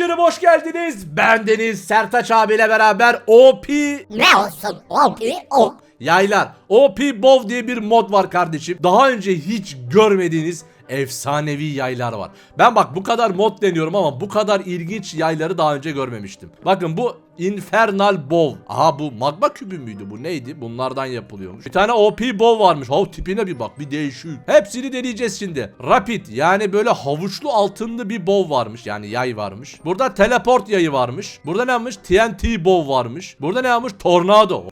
Kardeşlerim hoş geldiniz. Ben Deniz Sertaç abiyle beraber OP Ne olsun o gibi o. yaylar. OP Bov diye bir mod var kardeşim. Daha önce hiç görmediğiniz efsanevi yaylar var. Ben bak bu kadar mod deniyorum ama bu kadar ilginç yayları daha önce görmemiştim. Bakın bu Infernal Bow. Aha bu magma kübü müydü bu neydi? Bunlardan yapılıyormuş. Bir tane OP Bow varmış. Hav tipine bir bak bir değişik. Hepsini deneyeceğiz şimdi. Rapid yani böyle havuçlu altınlı bir bow varmış. Yani yay varmış. Burada teleport yayı varmış. Burada ne varmış? TNT bow varmış. Burada ne varmış? Tornado.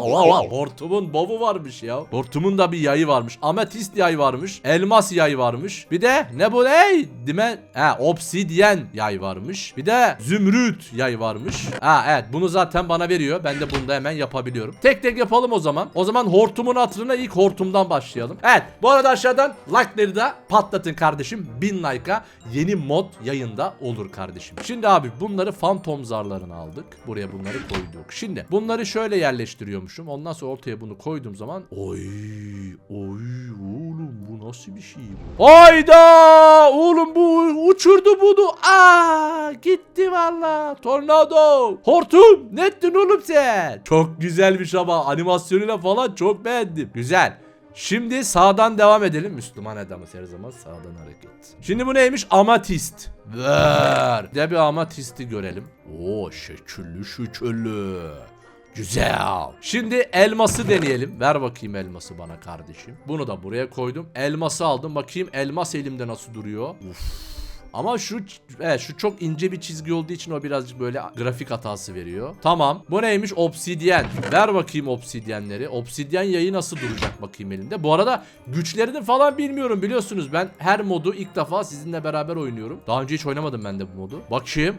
Hortumun bow'u varmış ya. Hortumun da bir yayı varmış. Ametist yay varmış. Elmas yay varmış. Bir de ne bu ne? Dime ha obsidyen yay varmış. Bir de zümrüt yay varmış. Ha evet bunu zaten bana veriyor. Ben de bunu da hemen yapabiliyorum. Tek tek yapalım o zaman. O zaman hortumun hatırına ilk hortumdan başlayalım. Evet bu arada aşağıdan like'ları da patlatın kardeşim. 1000 like'a yeni mod yayında olur kardeşim. Şimdi abi bunları fantom zarlarına aldık. Buraya bunları koyduk. Şimdi bunları şöyle yerleştiriyormuşum. Ondan sonra ortaya bunu koyduğum zaman oy oy oğlum bu nasıl bir şey bu? Hayda oğlum bu uçurdu bunu. Aa gitti valla. Tornado. Hortum ne ettin oğlum sen? Çok güzelmiş ama animasyonuyla falan çok beğendim. Güzel. Şimdi sağdan devam edelim. Müslüman adamız her zaman sağdan hareket. Şimdi bu neymiş? Amatist. Ver. De bir amatisti görelim. Oo şekillü şükürlü. Güzel. Şimdi elması deneyelim. Ver bakayım elması bana kardeşim. Bunu da buraya koydum. Elması aldım. Bakayım elmas elimde nasıl duruyor. Uf. Ama şu evet, şu çok ince bir çizgi olduğu için o birazcık böyle grafik hatası veriyor. Tamam. Bu neymiş? Obsidyen. Ver bakayım obsidyenleri. Obsidyen yayı nasıl duracak bakayım elinde. Bu arada güçlerini falan bilmiyorum biliyorsunuz. Ben her modu ilk defa sizinle beraber oynuyorum. Daha önce hiç oynamadım ben de bu modu. Bakayım.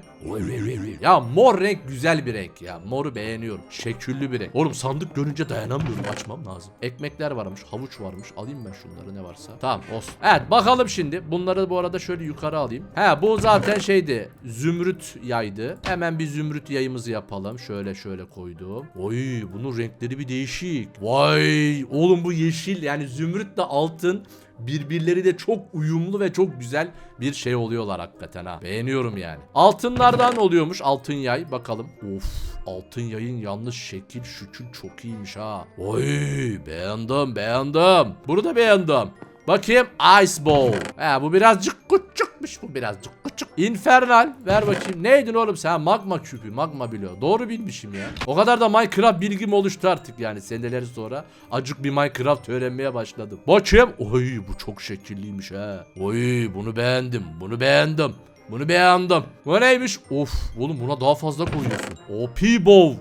Ya mor renk güzel bir renk ya. Moru beğeniyorum. Şeküllü bir renk. Oğlum sandık görünce dayanamıyorum. Açmam lazım. Ekmekler varmış. Havuç varmış. Alayım ben şunları ne varsa. Tamam olsun. Evet bakalım şimdi. Bunları bu arada şöyle yukarı alayım. He bu zaten şeydi. Zümrüt yaydı. Hemen bir zümrüt yayımızı yapalım. Şöyle şöyle koydum. Oy bunun renkleri bir değişik. Vay oğlum bu yeşil yani zümrütle altın birbirleri de çok uyumlu ve çok güzel bir şey oluyorlar hakikaten ha. Beğeniyorum yani. Altınlardan oluyormuş altın yay bakalım. Of altın yayın yalnız şekil şükür çok iyiymiş ha. Oy beğendim beğendim. Bunu da beğendim. Bakayım Ice Ball. He bu birazcık küçükmüş bu birazcık küçük. Infernal ver bakayım. Neydin oğlum sen magma küpü magma biliyor. Doğru bilmişim ya. O kadar da Minecraft bilgim oluştu artık yani seneler sonra. Acık bir Minecraft öğrenmeye başladım. Bakayım. Oy bu çok şekilliymiş ha. Oy bunu beğendim. Bunu beğendim. Bunu beğendim. Bu neymiş? Of oğlum buna daha fazla koyuyorsun. OP Bow.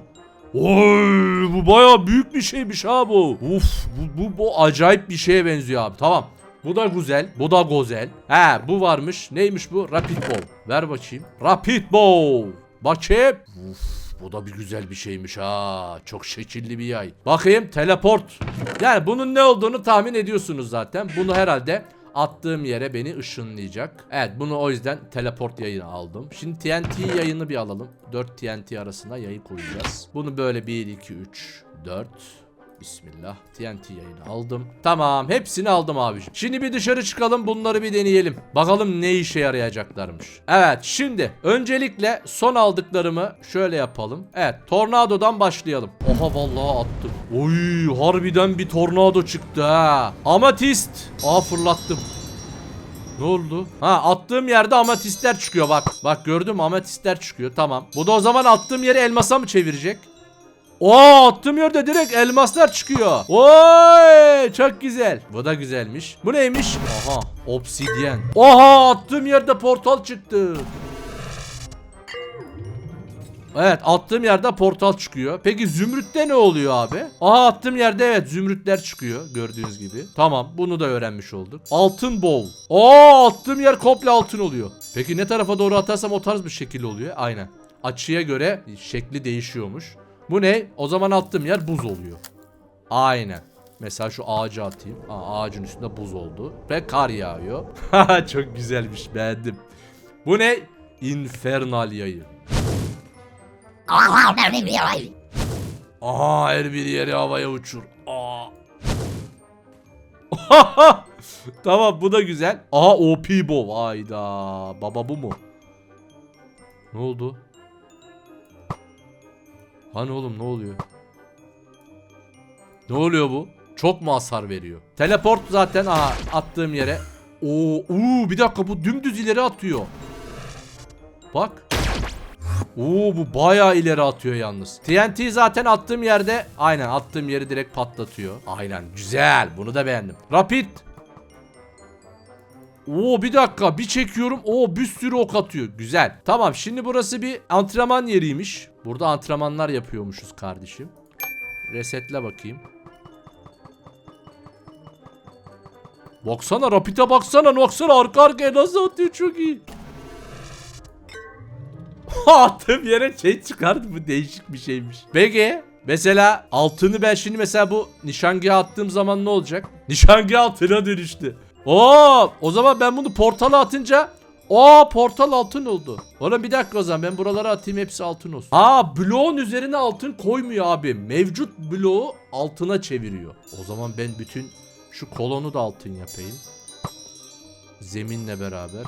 Oy bu baya büyük bir şeymiş ha bu. Uf bu, bu, bu acayip bir şeye benziyor abi. Tamam. Bu da güzel. Bu da güzel. He bu varmış. Neymiş bu? Rapid Bow. Ver bakayım. Rapid Bow. Bakayım. Uf bu da bir güzel bir şeymiş ha. Çok şekilli bir yay. Bakayım teleport. Yani bunun ne olduğunu tahmin ediyorsunuz zaten. Bunu herhalde attığım yere beni ışınlayacak. Evet bunu o yüzden teleport yayını aldım. Şimdi TNT yayını bir alalım. 4 TNT arasına yayı koyacağız. Bunu böyle 1, 2, 3, 4... Bismillah. TNT yayını aldım. Tamam hepsini aldım abiciğim. Şimdi bir dışarı çıkalım bunları bir deneyelim. Bakalım ne işe yarayacaklarmış. Evet şimdi öncelikle son aldıklarımı şöyle yapalım. Evet tornadodan başlayalım. Oha vallahi attım. Oy harbiden bir tornado çıktı ha. Amatist. Aa fırlattım. Ne oldu? Ha attığım yerde amatistler çıkıyor bak. Bak gördüm amatistler çıkıyor tamam. Bu da o zaman attığım yeri elmasa mı çevirecek? Oo attığım yerde direkt elmaslar çıkıyor. Oy çok güzel. Bu da güzelmiş. Bu neymiş? Aha obsidyen. Oha attığım yerde portal çıktı. Evet attığım yerde portal çıkıyor. Peki zümrütte ne oluyor abi? Aha attığım yerde evet zümrütler çıkıyor gördüğünüz gibi. Tamam bunu da öğrenmiş olduk. Altın bol. Aa attığım yer komple altın oluyor. Peki ne tarafa doğru atarsam o tarz bir şekil oluyor. Aynen. Açıya göre şekli değişiyormuş. Bu ne? O zaman attığım yer buz oluyor. Aynen. Mesela şu ağacı atayım. Aa, ağacın üstünde buz oldu. Ve kar yağıyor. Çok güzelmiş beğendim. Bu ne? Infernal yayı. Aha her bir yeri havaya uçur. Aa. tamam bu da güzel. Aha OP bu. Hayda. Baba bu mu? Ne oldu? Hani oğlum ne oluyor? Ne oluyor bu? Çok mu hasar veriyor? Teleport zaten aha attığım yere. Oo, uu, bir dakika bu dümdüz ileri atıyor. Bak. Oo bu bayağı ileri atıyor yalnız. TNT zaten attığım yerde aynen attığım yeri direkt patlatıyor. Aynen güzel bunu da beğendim. Rapid. Oo bir dakika bir çekiyorum. Oo bir sürü ok atıyor. Güzel. Tamam şimdi burası bir antrenman yeriymiş. Burada antrenmanlar yapıyormuşuz kardeşim. Resetle bakayım. Baksana Rapid'e baksana. Baksana arka arkaya nasıl atıyor çok iyi. Attığım yere şey çıkardı bu değişik bir şeymiş. Peki mesela altını ben şimdi mesela bu nişangahı attığım zaman ne olacak? Nişangah altına dönüştü. Oo, o zaman ben bunu portala atınca Aa portal altın oldu. Oğlum bir dakika o zaman ben buralara atayım hepsi altın olsun. Aa bloğun üzerine altın koymuyor abi. Mevcut bloğu altına çeviriyor. O zaman ben bütün şu kolonu da altın yapayım. Zeminle beraber.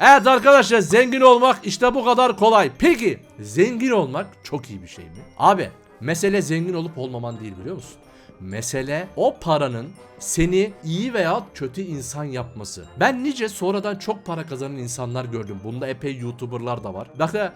Evet arkadaşlar zengin olmak işte bu kadar kolay. Peki zengin olmak çok iyi bir şey mi? Abi mesele zengin olup olmaman değil biliyor musun? Mesele o paranın seni iyi veya kötü insan yapması. Ben nice sonradan çok para kazanan insanlar gördüm. Bunda epey YouTuber'lar da var. Bakın e,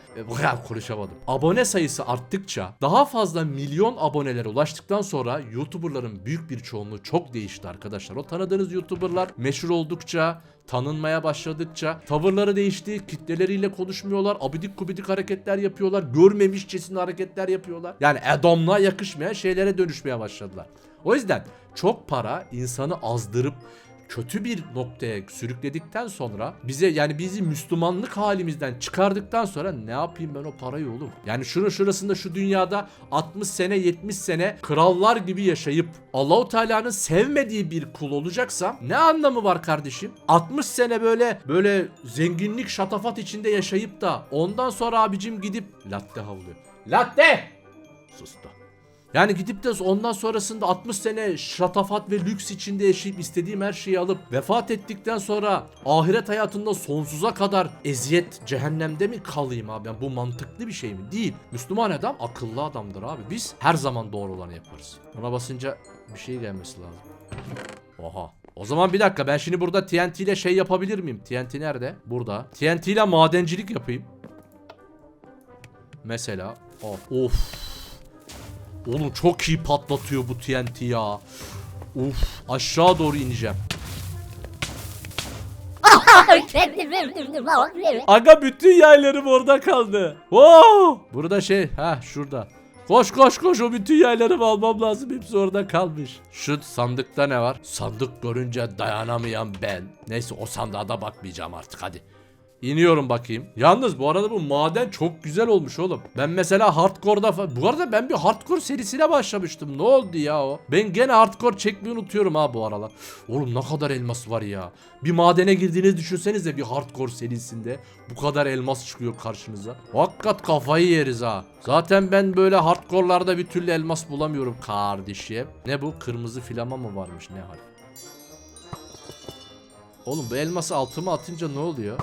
konuşamadım. Abone sayısı arttıkça daha fazla milyon abonelere ulaştıktan sonra YouTuber'ların büyük bir çoğunluğu çok değişti arkadaşlar. O tanıdığınız YouTuber'lar meşhur oldukça tanınmaya başladıkça tavırları değişti, kitleleriyle konuşmuyorlar, abidik kubidik hareketler yapıyorlar, görmemişçesine hareketler yapıyorlar. Yani adamla yakışmayan şeylere dönüşmeye başladılar. O yüzden çok para insanı azdırıp kötü bir noktaya sürükledikten sonra bize yani bizi Müslümanlık halimizden çıkardıktan sonra ne yapayım ben o parayı oğlum? Yani şunun şurasında şu dünyada 60 sene 70 sene krallar gibi yaşayıp Allahu Teala'nın sevmediği bir kul olacaksam ne anlamı var kardeşim? 60 sene böyle böyle zenginlik şatafat içinde yaşayıp da ondan sonra abicim gidip latte havlıyor. Latte! Sustu. Yani gidip de ondan sonrasında 60 sene şatafat ve lüks içinde yaşayıp istediğim her şeyi alıp vefat ettikten sonra ahiret hayatında sonsuza kadar eziyet cehennemde mi kalayım abi? Yani bu mantıklı bir şey mi? Değil. Müslüman adam akıllı adamdır abi. Biz her zaman doğru olanı yaparız. Ona basınca bir şey gelmesi lazım. Oha. O zaman bir dakika ben şimdi burada TNT ile şey yapabilir miyim? TNT nerede? Burada. TNT ile madencilik yapayım. Mesela. Of. Of. Oğlum çok iyi patlatıyor bu TNT ya. Uf aşağı doğru ineceğim. Aga bütün yaylarım orada kaldı. Wow! Burada şey ha şurada. Koş koş koş o bütün yaylarımı almam lazım. Hepsi orada kalmış. Şu sandıkta ne var? Sandık görünce dayanamayan ben. Neyse o sandığa da bakmayacağım artık hadi. İniyorum bakayım. Yalnız bu arada bu maden çok güzel olmuş oğlum. Ben mesela hardcore'da Bu arada ben bir hardcore serisine başlamıştım. Ne oldu ya o? Ben gene hardcore çekmeyi unutuyorum ha bu aralar. Oğlum ne kadar elmas var ya. Bir madene girdiğinizi düşünsenize bir hardcore serisinde. Bu kadar elmas çıkıyor karşınıza. Hakikat kafayı yeriz ha. Zaten ben böyle hardcore'larda bir türlü elmas bulamıyorum kardeşim. Ne bu? Kırmızı filama mı varmış ne hal? Oğlum bu elması altıma atınca ne oluyor?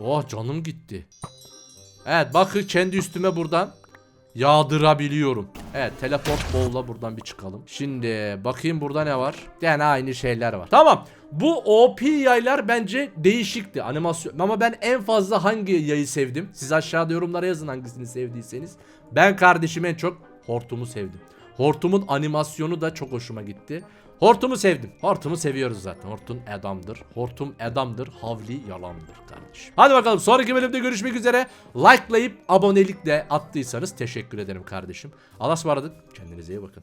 Oh canım gitti. Evet bakın kendi üstüme buradan yağdırabiliyorum. Evet teleport bowl'la buradan bir çıkalım. Şimdi bakayım burada ne var? Yani aynı şeyler var. Tamam. Bu OP yaylar bence değişikti animasyon. Ama ben en fazla hangi yayı sevdim? Siz aşağıda yorumlara yazın hangisini sevdiyseniz. Ben kardeşim en çok Hortum'u sevdim. Hortum'un animasyonu da çok hoşuma gitti. Hortum'u sevdim. Hortum'u seviyoruz zaten. Hortum adamdır. Hortum adamdır. Havli yalandır kardeşim. Hadi bakalım sonraki bölümde görüşmek üzere. Like'layıp abonelikle attıysanız teşekkür ederim kardeşim. Allah'a ısmarladık. Kendinize iyi bakın.